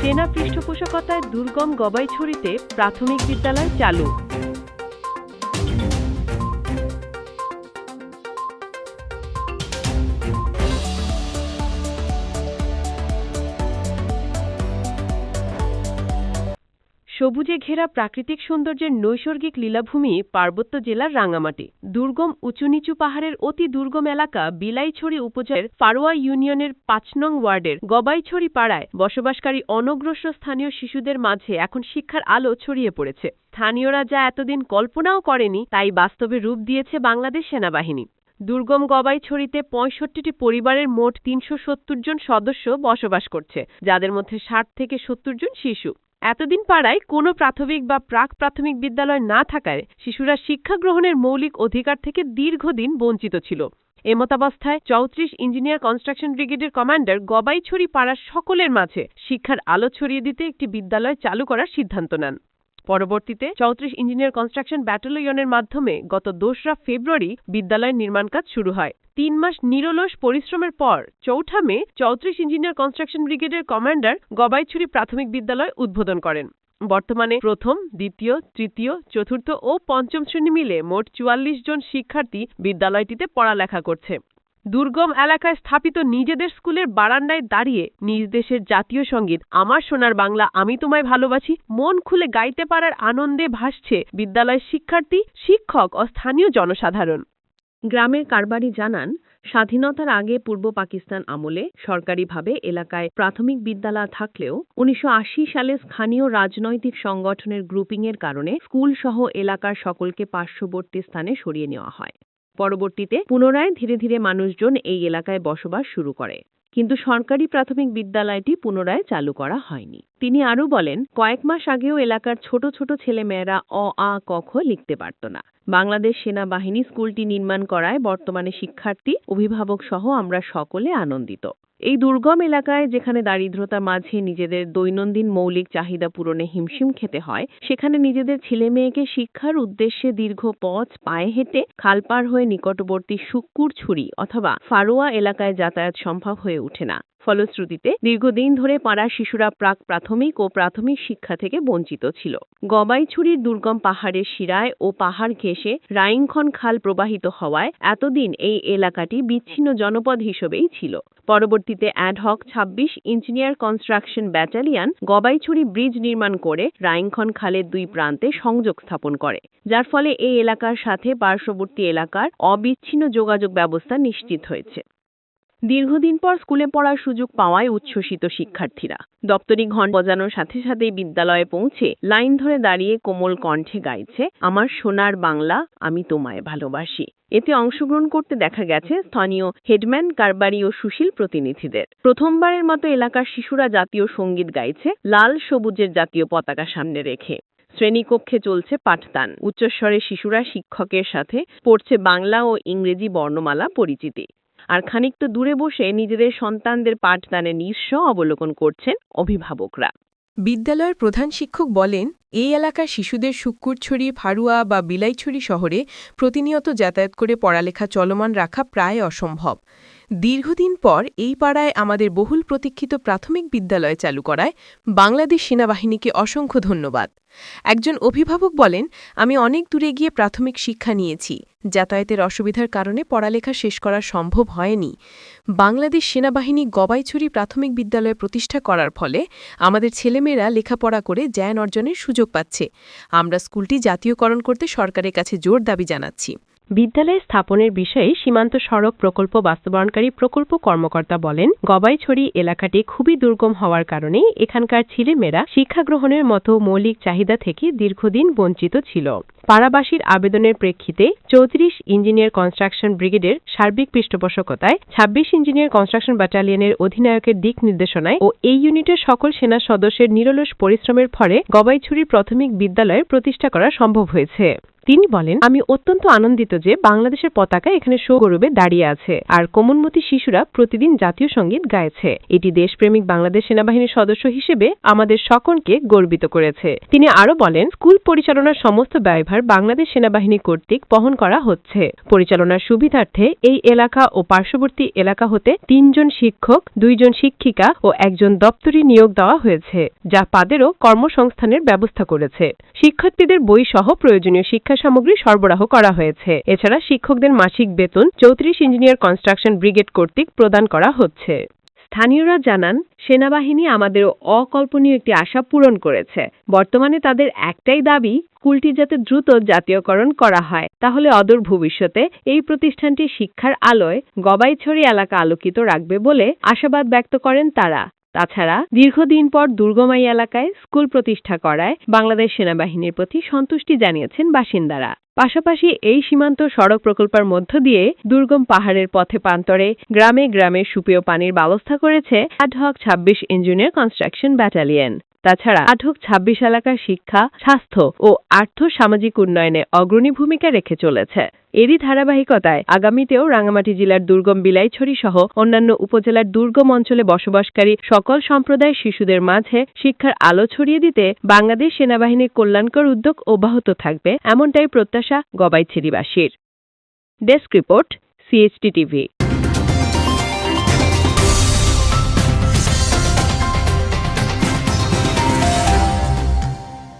সেনা পৃষ্ঠপোষকতায় দুর্গম গবাইছড়িতে প্রাথমিক বিদ্যালয় চালু। সবুজে ঘেরা প্রাকৃতিক সৌন্দর্যের নৈসর্গিক লীলাভূমি পার্বত্য জেলার রাঙামাটি। দুর্গম উঁচু নিচু পাহাড়ের অতি দুর্গম এলাকা বিলাইছড়ি উপজেলার ফারোয়া ইউনিয়নের পাঁচ নং ওয়ার্ডের গবাইছড়ি পাড়ায় বসবাসকারী অনগ্রসর স্থানীয় শিশুদের মাঝে এখন শিক্ষার আলো ছড়িয়ে পড়েছে। স্থানীয়রা যা এতদিন কল্পনাও করেনি, তাই বাস্তবে রূপ দিয়েছে বাংলাদেশ সেনাবাহিনী। দুর্গম গবাইছড়িতে পঁয়ষট্টিটি পরিবারের মোট তিনশো সত্তর জন সদস্য বসবাস করছে, যাদের মধ্যে ষাট থেকে সত্তর জন শিশু। এতদিন পাড়ায় কোনো প্রাথমিক বা প্রাক প্রাথমিক বিদ্যালয় না থাকায় শিশুরা শিক্ষা গ্রহণের মৌলিক অধিকার থেকে দীর্ঘদিন বঞ্চিত ছিল। এমতাবস্থায় চৌত্রিশ ইঞ্জিনিয়ার কনস্ট্রাকশন ব্রিগেডের কমান্ডার গবাইছড়ি পাড়ার সকলের মাঝে শিক্ষার আলো ছড়িয়ে দিতে একটি বিদ্যালয় চালু করার সিদ্ধান্ত নেন। পরবর্তীতে চৌত্রিশ ইঞ্জিনিয়ার কনস্ট্রাকশন ব্যাটালিয়নের মাধ্যমে গত দোসরা ফেব্রুয়ারি বিদ্যালয়ের নির্মাণ কাজ শুরু হয়। তিন মাস নিরলস পরিশ্রমের পর চৌঠা মে চৌত্রিশ ইঞ্জিনিয়ার কনস্ট্রাকশন ব্রিগেডের কমান্ডার গবাইছড়ি প্রাথমিক বিদ্যালয় উদ্বোধন করেন। বর্তমানে প্রথম, দ্বিতীয়, তৃতীয়, চতুর্থ ও পঞ্চম শ্রেণি মিলে মোট চুয়াল্লিশ জন শিক্ষার্থী বিদ্যালয়টিতে পড়ালেখা করছে। দুর্গম এলাকায় স্থাপিত নিজেদের স্কুলের বারান্দায় দাঁড়িয়ে নিজ দেশের জাতীয় সংগীত আমার সোনার বাংলা আমি তোমায় ভালোবাসি, মন খুলে গাইতে পারার আনন্দে ভাসছে বিদ্যালয়ের শিক্ষার্থী, শিক্ষক ও স্থানীয় জনসাধারণ। গ্রামের কারবারি জানান, স্বাধীনতার আগে পূর্ব পাকিস্তান আমলে সরকারিভাবে এলাকায় প্রাথমিক বিদ্যালয় থাকলেও উনিশশো আশি সালে স্থানীয় রাজনৈতিক সংগঠনের গ্রুপিংয়ের কারণে স্কুলসহ এলাকার সকলকে পার্শ্ববর্তী স্থানে সরিয়ে নেওয়া হয়। পরবর্তীতে পুনরায় ধীরে ধীরে মানুষজন এই এলাকায় বসবাস শুরু করে। কিন্তু সরকারি প্রাথমিক বিদ্যালয়টি পুনরায় চালু করা হয়নি। তিনি আরও বলেন, কয়েক মাস আগেও এলাকার ছোট ছোট ছেলেমেয়েরা অ, আ কখ লিখতে পারত না। বাংলাদেশ সেনাবাহিনী স্কুলটি নির্মাণ করায় বর্তমানে শিক্ষার্থী অভিভাবক সহ আমরা সকলে আনন্দিত। এই দুর্গম এলাকায় যেখানে দারিদ্রতা মাঝে নিজেদের দৈনন্দিন মৌলিক চাহিদা পূরণে হিমশিম খেতে হয়, সেখানে নিজেদের ছেলে মেয়েকে শিক্ষার উদ্দেশ্যে দীর্ঘ পথ পায়ে হেঁটে খালপার হয়ে নিকটবর্তী শুক্কুর ছুরি অথবা ফারোয়া এলাকায় যাতায়াত সম্ভব হয়ে ওঠে না। ফলশ্রুতিতে দীর্ঘদিন ধরে পাড়ার শিশুরা প্রাক প্রাথমিক ও প্রাথমিক শিক্ষা থেকে বঞ্চিত ছিল। গবাইছড়ির দুর্গম পাহাড়ের শিরায় ও পাহাড় ঘেঁষে রাইংখন খাল প্রবাহিত হওয়ায় এতদিন এই এলাকাটি বিচ্ছিন্ন জনপদ হিসেবেই ছিল। পরবর্তীতে ad hoc ২৬ engineer construction battalion Gobaichhari bridge নির্মাণ করে রাইংখন খালের দুই প্রান্তে সংযোগ স্থাপন করে, যার ফলে এই এলাকার সাথে পার্শ্ববর্তী এলাকার অবিচ্ছিন্ন যোগাযোগ ব্যবস্থা নিশ্চিত হয়েছে। দীর্ঘদিন পর স্কুলে পড়ার সুযোগ পাওয়ায় উচ্ছ্বসিত শিক্ষার্থীরা। দপ্তরি ঘন বজানোর সাথে সাথেই বিদ্যালয়ে পৌঁছে লাইন ধরে দাঁড়িয়ে কোমল কণ্ঠে গাইছে, আমার সোনার বাংলা, আমি তোমায় ভালোবাসি। এতে অংশগ্রহণ করতে দেখা গেছে স্থানীয় হেডম্যান কারবারি ও সুশীল প্রতিনিধিদের। প্রথমবারের মতো এলাকার শিশুরা জাতীয় সংগীত গাইছে, লাল সবুজের জাতীয় পতাকা সামনে রেখে। শ্রেণীকক্ষে চলছে পাঠদান। উচ্চস্বরে শিশুরা শিক্ষকের সাথে পড়ছে বাংলা ও ইংরেজি বর্ণমালা পরিচিতি। আর খানিকটা দূরে বসে নিজেদের সন্তানদের পাঠদানে নিঃস্ব অবলোকন করছেন অভিভাবকরা। বিদ্যালয়ের প্রধান শিক্ষক বলেন, এই এলাকার শিশুদের শুক্কুরছড়ি, ফারুয়া বা বিলাইছড়ি শহরে প্রতিনিয়ত যাতায়াত করে পড়ালেখা চলমান রাখা প্রায় অসম্ভব। দীর্ঘদিন পর এই পাড়ায় আমাদের বহুল প্রতীক্ষিত প্রাথমিক বিদ্যালয় চালু করায় বাংলাদেশ সেনাবাহিনীকে অসংখ্য ধন্যবাদ। একজন অভিভাবক বলেন, আমি অনেক দূরে গিয়ে প্রাথমিক শিক্ষা নিয়েছি। যাতায়াতের অসুবিধার কারণে পড়ালেখা শেষ করা সম্ভব হয়নি। বাংলাদেশ সেনাবাহিনী গবাইছড়ি প্রাথমিক বিদ্যালয় প্রতিষ্ঠা করার ফলে আমাদের ছেলেমেয়েরা লেখাপড়া করে জ্ঞান অর্জনের সুযোগ পাচ্ছে। আমরা স্কুলটি জাতীয়করণ করতে সরকারের কাছে জোর দাবি জানাচ্ছি। বিদ্যালয় স্থাপনের বিষয়ে সীমান্ত সড়ক প্রকল্প বাস্তবায়নকারী প্রকল্প কর্মকর্তা বলেন, গবাইছড়ি এলাকাটি খুবই দুর্গম হওয়ার কারণে এখানকার ছেলেমেয়েরা শিক্ষা গ্রহণের মতো মৌলিক চাহিদা থেকে দীর্ঘদিন বঞ্চিত ছিল। পাড়াবাসীর আবেদনের প্রেক্ষিতে চৌত্রিশ ইঞ্জিনিয়ার কনস্ট্রাকশন ব্রিগেডের সার্বিক পৃষ্ঠপোষকতায় ২৬ ইঞ্জিনিয়ার কনস্ট্রাকশন ব্যাটালিয়নের অধিনায়কের দিক নির্দেশনায় ও এই ইউনিটের সকল সেনা সদস্যের নিরলস পরিশ্রমের ফলে গবাইছড়ির প্রাথমিক বিদ্যালয় প্রতিষ্ঠা করা সম্ভব হয়েছে। তিনি বলেন, আমি অত্যন্ত আনন্দিত যে বাংলাদেশের পতাকা এখানে গৌরবে দাঁড়িয়ে আছে আর কোমলমতি শিশুরা প্রতিদিন জাতীয় সংগীত গাইছে এটি দেশপ্রেমিক বাংলাদেশ সেনাবাহিনীর সদস্য হিসেবে আমাদের সকলকে গর্বিত করেছে। তিনি আরও বলেন, স্কুল পরিচালনার সমস্ত ব্যয়ভার বাংলাদেশ সেনাবাহিনী কর্তৃক বহন করা হচ্ছে। পরিচালনার সুবিধার্থে এই এলাকা ও পার্শ্ববর্তী এলাকা হতে তিনজন শিক্ষক, দুইজন শিক্ষিকা ও একজন দপ্তরি নিয়োগ দেওয়া হয়েছে, যা তাদেরও কর্মসংস্থানের ব্যবস্থা করেছে। শিক্ষার্থীদের বই সহ প্রয়োজনীয় শিক্ষা সামগ্রী সরবরাহ করা হয়েছে। এছাড়া শিক্ষকদের মাসিক বেতন চৌত্রিশ ইঞ্জিনিয়ার কনস্ট্রাকশন ব্রিগেড কর্তৃক প্রদান করা হচ্ছে। স্থানীয়রা জানান, সেনাবাহিনী আমাদের অকল্পনীয় একটি আশা পূরণ করেছে। বর্তমানে তাদের একটাই দাবি, স্কুলটি যাতে দ্রুত জাতীয়করণ করা হয়। তাহলে অদূর ভবিষ্যতে এই প্রতিষ্ঠানটি শিক্ষার আলোয় গবাইছড়ি এলাকা আলোকিত রাখবে বলে আশাবাদ ব্যক্ত করেন তারা। তাছাড়া দীর্ঘদিন পর দুর্গমাই এলাকায় স্কুল প্রতিষ্ঠা করায় বাংলাদেশ সেনাবাহিনীর প্রতি সন্তুষ্টি জানিয়েছেন বাসিন্দারা। পাশাপাশি এই সীমান্ত সড়ক প্রকল্পের মধ্য দিয়ে দুর্গম পাহাড়ের পথে প্রান্তরে গ্রামে গ্রামে সুপেয় পানির ব্যবস্থা করেছে অ্যাডহক ছাব্বিশ ইঞ্জিনিয়ার কনস্ট্রাকশন ব্যাটালিয়ন। তাছাড়া আটক ছাব্বিশ এলাকার শিক্ষা, স্বাস্থ্য ও আর্থ সামাজিক উন্নয়নে অগ্রণী ভূমিকা রেখে চলেছে। এরই ধারাবাহিকতায় আগামীতেও রাঙামাটি জেলার দুর্গম বিলাইছড়ি সহ অন্যান্য উপজেলার দুর্গম অঞ্চলে বসবাসকারী সকল সম্প্রদায়ের শিশুদের মাঝে শিক্ষার আলো ছড়িয়ে দিতে বাংলাদেশ সেনাবাহিনীর কল্যাণকর উদ্যোগ অব্যাহত থাকবে, এমনটাই প্রত্যাশা গবাইছেড়িবাসীর ডেস্ক রিপোর্ট সিএসটি টিভি।